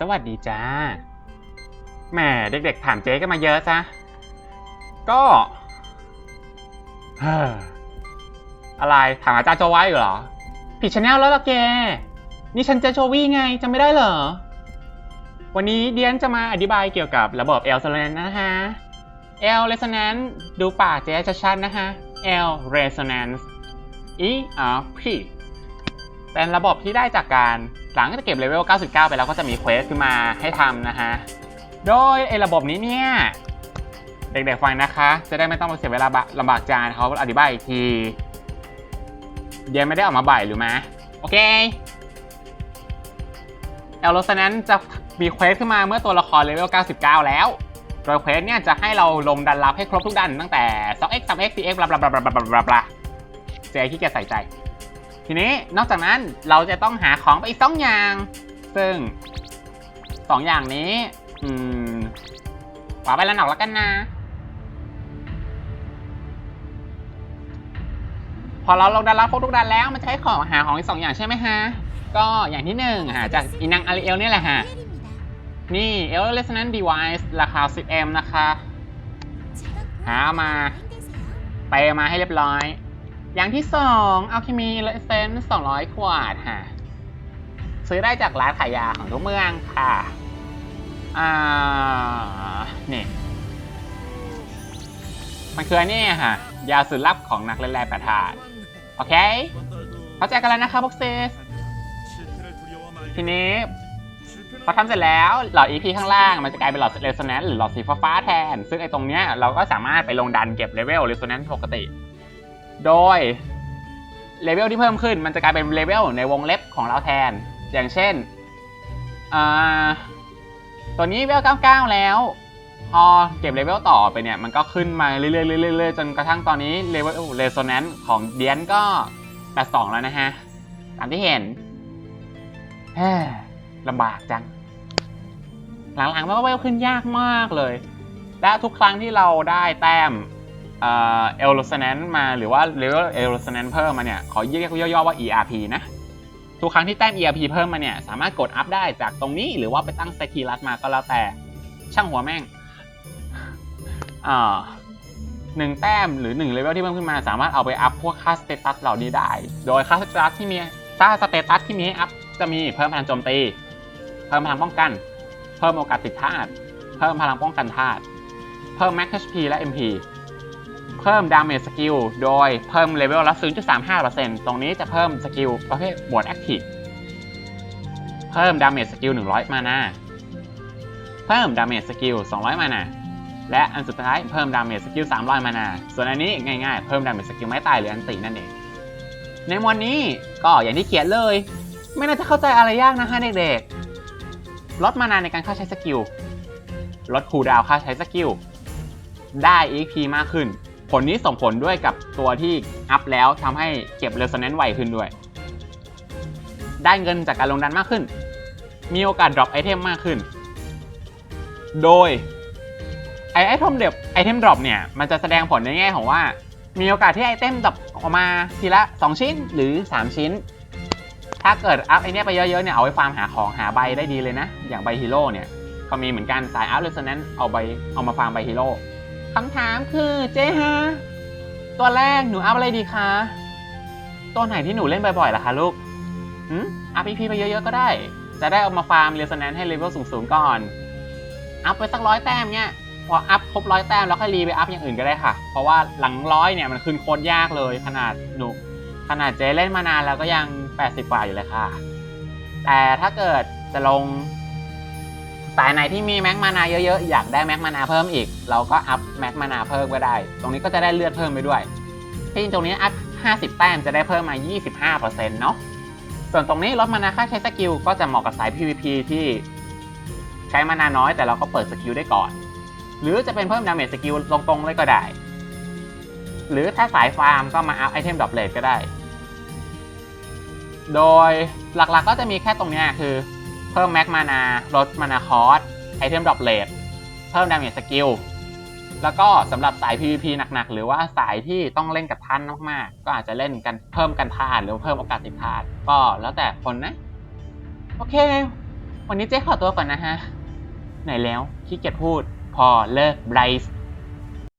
สวัสดีจ้า แหมเด็กๆถามเจ๊กันมาเยอะจ้ะก็เฮ้ออะไรถามอาจารย์โจไว้อยู่เหรอ ผิดชแนลแล้วล่ะแก นี่ฉันจะโจวี่ไงจำไม่ได้เหรอ วันนี้เดียนจะมาอธิบายเกี่ยวกับระบบ L resonance นะฮะ L resonance ดูปากเจ๊ชัดๆนะฮะ L resonance E R P เป็นระบบที่ได้จากการ หลังจากเก็บเลเวล 99 ไปแล้วก็จะมีเควสขึ้นมาให้ทำนะฮะ โดยไอ้ระบบนี้เนี่ย เด็กๆฟังนะคะ จะได้ไม่ต้องมาเสียเวลาลำบากจานเขาอธิบายอีกที เดี๋ยวไม่ได้ออกมาบ่ายหรือไหมโอเคเอลโลสนั้นจะมีเควสขึ้นมาเมื่อตัวละครเลเวล 99 แล้ว โดยเควสเนี่ยจะให้เราลงดันลับให้ครบทุกดันตั้งแต่ 2x 3x 4x บลาบลาบลาบลาบลาบลาบลาเจ๊ขี้เกียจใส่ใจ ทีนี้นอกจากนั้นเราจะต้องหาของไปอีกสองอย่าง ซึ่งสองอย่างนี้ อืมขวาไปแล้วหนอกแล้วกันนะ พอเราลงดันรับครบทุกดันแล้วมันจะให้ของหาของอีกสองอย่างใช่ไหมฮะ ก็อย่างที่หนึ่งหาจากอีนังอาริเอลนี่แหละฮะ นี่ L Resonance Device ราคา 10M นะคะ หามาไปมาให้เรียบร้อย อย่างที่สอง Alchemy Essence 200ขวดฮะซื้อได้จากร้านขายยาของทุกเมืองค่ะ อ่า นี่ มันคืออันนี้ฮะยาสุดลับของนักเล่นแร่ประทาน โอเค เข้าใจกันแล้วนะคะพวกเซสทีนี้พอทำเสร็จแล้วหลอด EP ข้างล่างมันจะกลายเป็นหลอด Resonance หรือหลอดสีฟ้าแทน ซึ่งไอ้ตรงเนี้ยเราก็สามารถไปลงดันเก็บเลเวล Resonance ปกติ โดยเลเวลที่เพิ่มขึ้นมันจะกลายเป็นเลเวลในวงเล็บของเราแทน อย่างเช่น ตัวนี้เลเวล99 แล้ว พอเก็บเลเวลต่อไปเนี่ย มันก็ขึ้นมาเรื่อยๆเรื่อยๆจนกระทั่งตอนนี้เลเวล Resonance ของเดียนก็ 82 แล้วนะฮะ ตามที่เห็นแฮ่ลำบากจัง หลังๆมันก็เวลขึ้นยากมากเลย และทุกครั้งที่เราได้แต้ม เอลโลสแนนมาหรือว่าเลเวลเอลโลสแนนเพิ่มมาเนี่ยขอเรียกย่อๆว่า ERP นะทุกครั้งที่แต้ม ERP เพิ่มมาเนี่ยสามารถกดอัพได้จากตรงนี้หรือว่าไปตั้งสกีรัดมาก็แล้วแต่ช่างหัวแม่งอ่าหนึ่งแต้มหรือหนึ่งเลเวลที่เพิ่มขึ้นมาสามารถเอาไปอัพพวกค่าสเตตัสเหล่านี้ได้ โดยค่าสเตตัสที่มีค่าสเตตัสที่มีให้อัพจะมีเพิ่มพลังโจมตี เพิ่มพลังป้องกัน เพิ่มโอกาสติดธาตุเพิ่มพลังป้องกันธาตุเพิ่ม Max HP และ MP เพิ่ม Damage Skill โดยเพิ่มเลเวลละ0.35%ตรงนี้จะเพิ่มสกิลประเภทบวด Active เพิ่ม Damage Skill 100 มานาเพิ่ม Damage Skill 200 มานาและอันสุดท้ายเพิ่ม Damage Skill 300 มานาส่วนอันนี้ง่ายๆ เพิ่ม Damage Skill ไม่ตายหรืออันตินั่นเอง ในมวนนี้ก็อย่างที่เขียนเลย ไม่น่าจะเข้าใจอะไรยากนะฮะเด็กๆ ลดมานาในการค่าใช้สกิล ลดคูลดาวค่าใช้สกิล ได้ EP มากขึ้น ผลนี้ส่งผลด้วยกับตัวที่อัพแล้วทำให้เก็บเร s โซ a n นไวขึ้นด้วย ได้เงินจากการลงดันมากขึ้น มีโอกาสดรอปไอเทมมากขึ้น โดยไอไอเทมเดบไอเทมดรอปเนี่ย มันจะแสดงผลในแง่ของว่า มีโอกาสที่ไอเทมดรอปออกมาทีละ 2 ชิ้นหรือ 3 ชิ้น ถ้าเกิดอัพไอเนี้ยไปเยอะๆเนี่ยเอาไว้ฟาร์มหาของหาใบได้ดีเลยนะ อย่างใบฮีโร่เนี่ยก็มีเหมือนกันสายอัพเลสนั้นเอาใบเอามาฟาร์มใบฮีโร่ คำถามคือเจ๊ฮะตัวแรกหนูอัพอะไรดีคะตัวไหนที่หนูเล่นบ่อยๆล่ะคะลูกหืมอัพพีพไปเยอะๆก็ได้ จะได้เอามาฟาร์มเลสแนนให้เลเวลสูงๆก่อน อัพไปสักร้อยแต้มเนี่ยพออัพครบร้อยแต้มแล้วค่อยรีไปอัพอย่างอื่นก็ได้ค่ะ เพราะว่าหลังร้อยเนี่ยมันขึ้นโคตรยากเลยขนาดหนูขนาดเจ๊เล่นมานานแล้วก็ยัง 80กว่าอยู่เลยค่ะ แต่ถ้าเกิดจะลง สายไหนที่มีแม็กมานาเยอะๆ อยากได้แม็กมานาเพิ่มอีก เราก็อัพแม็กมานาเพิ่มก็ได้ ตรงนี้ก็จะได้เลือดเพิ่มไปด้วย ที่จริงตรงนี้อัพ 50 แต้มจะได้เพิ่มมา 25%เนาะ ส่วนตรงนี้ลดมานาค่าใช้สกิลก็จะเหมาะกับสาย PVP ที่ใช้มานาน้อยแต่เราก็เปิดสกิลได้ก่อน หรือจะเป็นเพิ่มดาเมจสกิลตรงๆเลยก็ได้ หรือถ้าสายฟาร์มก็มาอัพไอเทมดรอปเลทก็ได้ โดยหลักๆก็จะมีแค่ตรงนี้คือ พิ่มแม็กมานาลดมานาคอสไอเทมดรอปเลทเพิ่มดาเมจสกิลแล้วก็สำหรับสาย PVP หนักๆ หรือว่าสายที่ต้องเล่นกับท่านมากๆ ก็อาจจะเล่นกันเพิ่มกันธาตุหรือเพิ่มโอกาสติดธาตุก็แล้วแต่คนนะ โอเค วันนี้เจ๊ขอตัวก่อนนะฮะ ไหนแล้วขี้เกียจพูด พอเลิกไบรส์